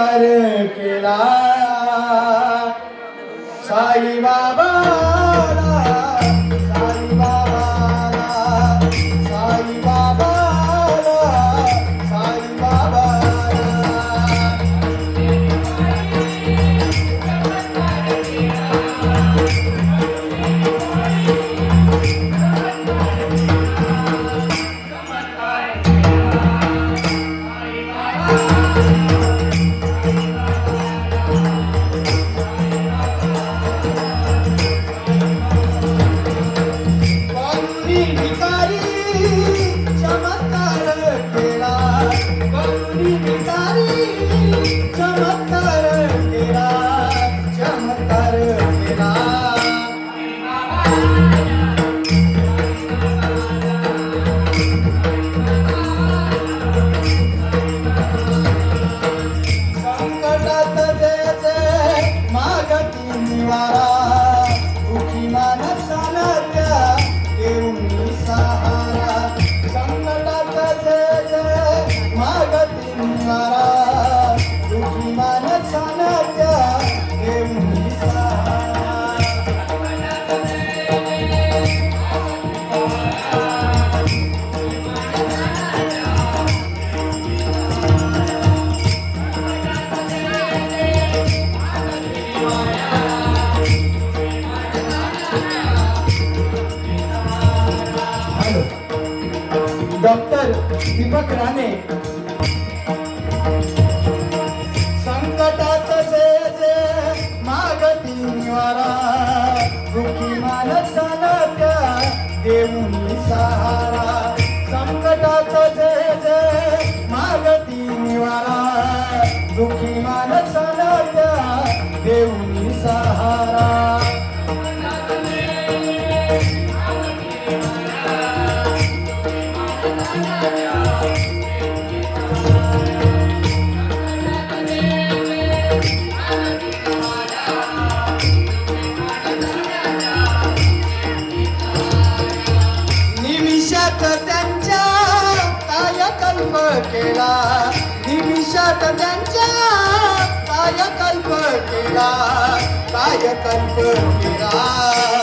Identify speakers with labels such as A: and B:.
A: चमत्कार केला साई बाबा। डॉक्टर दीपक राणे. संकटात जे जे मागती निवारा. दुखी माणसाला त्या देऊन सहारा. संकटात जे जे मागती निवारा. दुखी माणसाला केला. निमिषात त्यांच्या कायकल्प केला? कायकल्प केला?